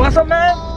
What's up, man?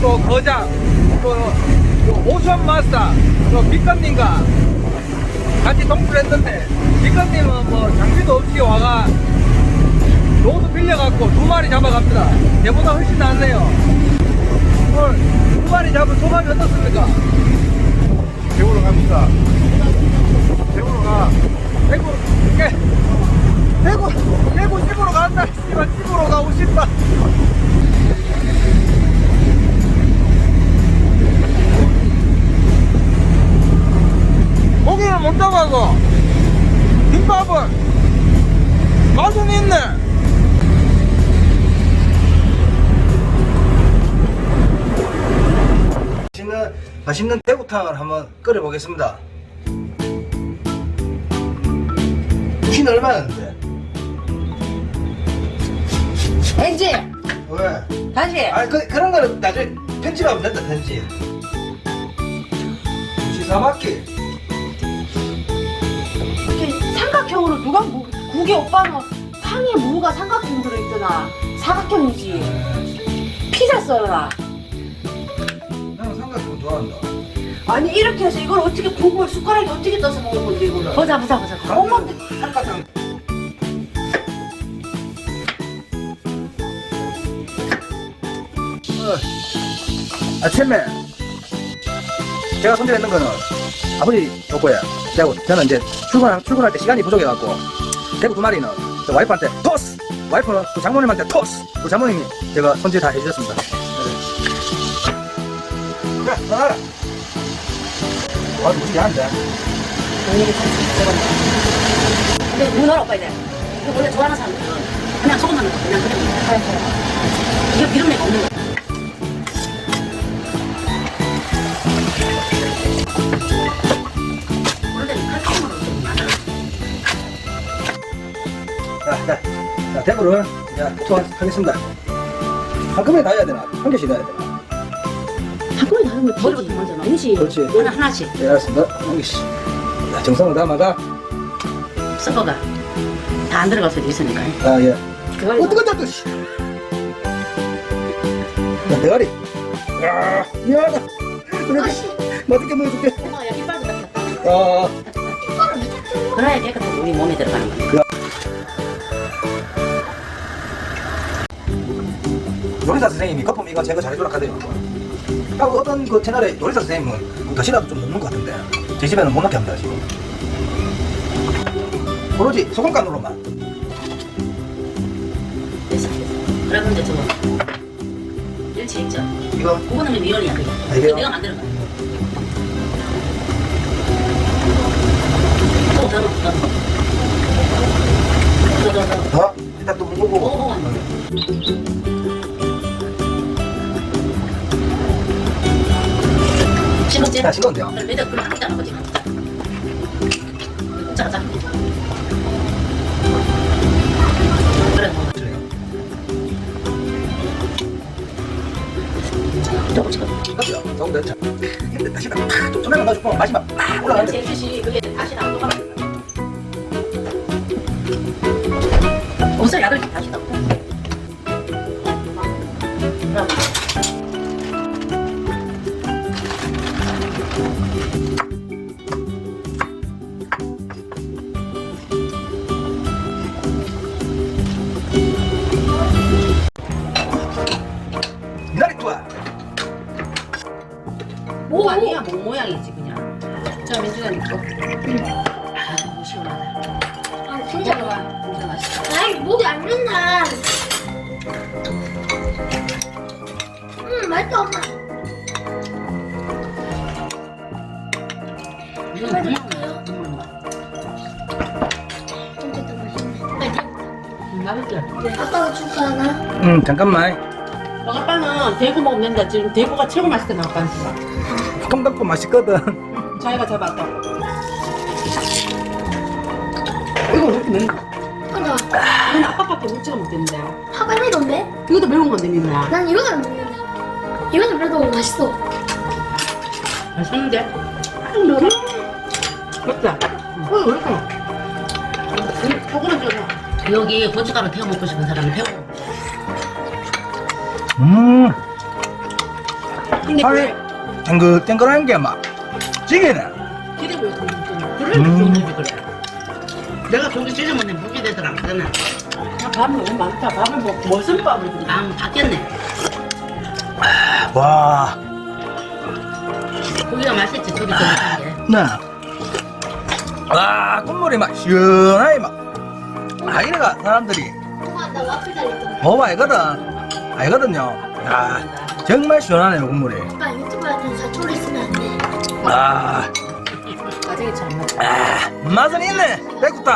또 거장 또 오션 마스터 또 빛감님과 같이 동출을 했는데 빛감님은 뭐 장비도 없이 와가 로드 빌려갖고 두 마리 잡아갑니다. 얘보다 훨씬 낫네요. 오늘 두 마리 잡은 소감이 어떻습니까? 대구로 갑니다. 대구로 가. 대구, 깨, 대구, 대구 집으로 간다. 씨발 집으로 가고 싶다. 고기는 못 잡아서 김밥은 맛은 있네. 맛있는 맛있는 대구탕을 한번 끓여 보겠습니다. 키는 얼마였는데? 왠지 왜? 다시 아 그, 그런 거는 나중에 편집하면 된다 편집 시사마키 이렇게 삼각형으로 누가 무, 국에 오빠는 탕에 무가 삼각형 들어있더나 사각형이지. 피자 썰어라. 나는 삼각형 좋아한다. 아니 이렇게 해서 이걸 어떻게 국을 숟가락에 어떻게 떠서 먹는 건데 이거를? 보자 보자 보자. 어머 삼각형. 어. 아침에 제가 손질했는 거는 아버지 요거야. 그리고 저는 이제 출근, 출근할 때 시간이 부족해갖고 대구 두 마리는 저 와이프한테 토스 와이프는 또 장모님한테 토스 또 장모님이 제가 손질 다 해주셨습니다 그래 전화라 아 무지 한데 근데 문어라 오빠 이제 원래 좋아하는 사람들은 그냥 소금만 넣고 그냥 그냥 이게 비린내가 없는 거야 자, 대구를 자, 투하하겠습니다. 한꺼번에 다 해야 되나? 한 개씩 넣어야 되나? 한꺼번에 다르면 머리부터 먼저 넣지 그렇지. 하나 하나씩 네, 알았습니다. 한 개씩. 자, 정성을 담아가. 섞어가 다 안 들어갈 수도 있으니까 아, 예. 그거 어, 뜨겁다, 또, 씨. 자, 대가리. 야, 미안하다. 맛있게 먹어줄게. 엄마 여기 빠졌다 아, 그래야 깨끗하게 우리 몸에 들어가는 거야 요리사 선생님이 거품 이거 제거 잘해주라 하대요. 하고 어떤 그 채널에 요리사 선생님은 덧이라도 좀 넣는 것 같은데 제 집에는 못 넣게 합니다 지금. 오로지 소금 간으로만. 됐어 됐어 그러면 이제 저거 일치 있죠 이거 그거는 미연이야 그게? 그거 내가 만드는 거야 더, 더. 더일 싱거운데요? 그럼 매달 그럼 한잔 하거지 자, 자 그래 뭐 조금씩 그렇죠. 조금 더 차. 근데 다시 팍좀 전화만 넣어주고 맛이 막팍 올라가는데. 제 뜻이 그게 다시 나온 거 옷을 야들 다시 넣고 그럼 엄마. 음, 정말 음, 맛있어요? 음, 진짜 더 맛있네. 음, 맛있지 아빠가 줄까 하나? 음 잠깐만. 너 아빠는 대구 먹으면 된다 지금 대구가 최고 맛있게 나왔다 콩닭도 맛있거든. 자기가 잡았다 이거 왜 이렇게 하나. 이건 아빠밖에 못 찍어 먹겠는데 화가 내던데? 이것도 매운 건데 민우야 난 이거는 안 먹는다. 이거는 그래도 맛있어. 맛있는데? 너무 맵다. 어, 줘. 여기 고춧가루 태워 먹고 싶은 사람은 태워. 음, 근데 살이 탱글탱글한 게 막 찌개네. 왜 그러지? 그래 음. 그래. 내가 고기 찢어 먹는 무기 되더안 그러나. 밥이 너무 많다. 밥을 뭐 무슨 밥을? 아, 바뀌었네. 와, 고기가 맛있지 쫄깃쫄깃한 게. 네. 와, 국물이 막 시원하게 막. 아, 이래가 사람들이 누가 나 와플 알거든. 알거든요. 야, 정말 시원하네요, 국물이. 오빠 유튜브한테 사초를 쓰면 안 돼. 아, 잘 먹어. 아, 맛은 있네. 배고프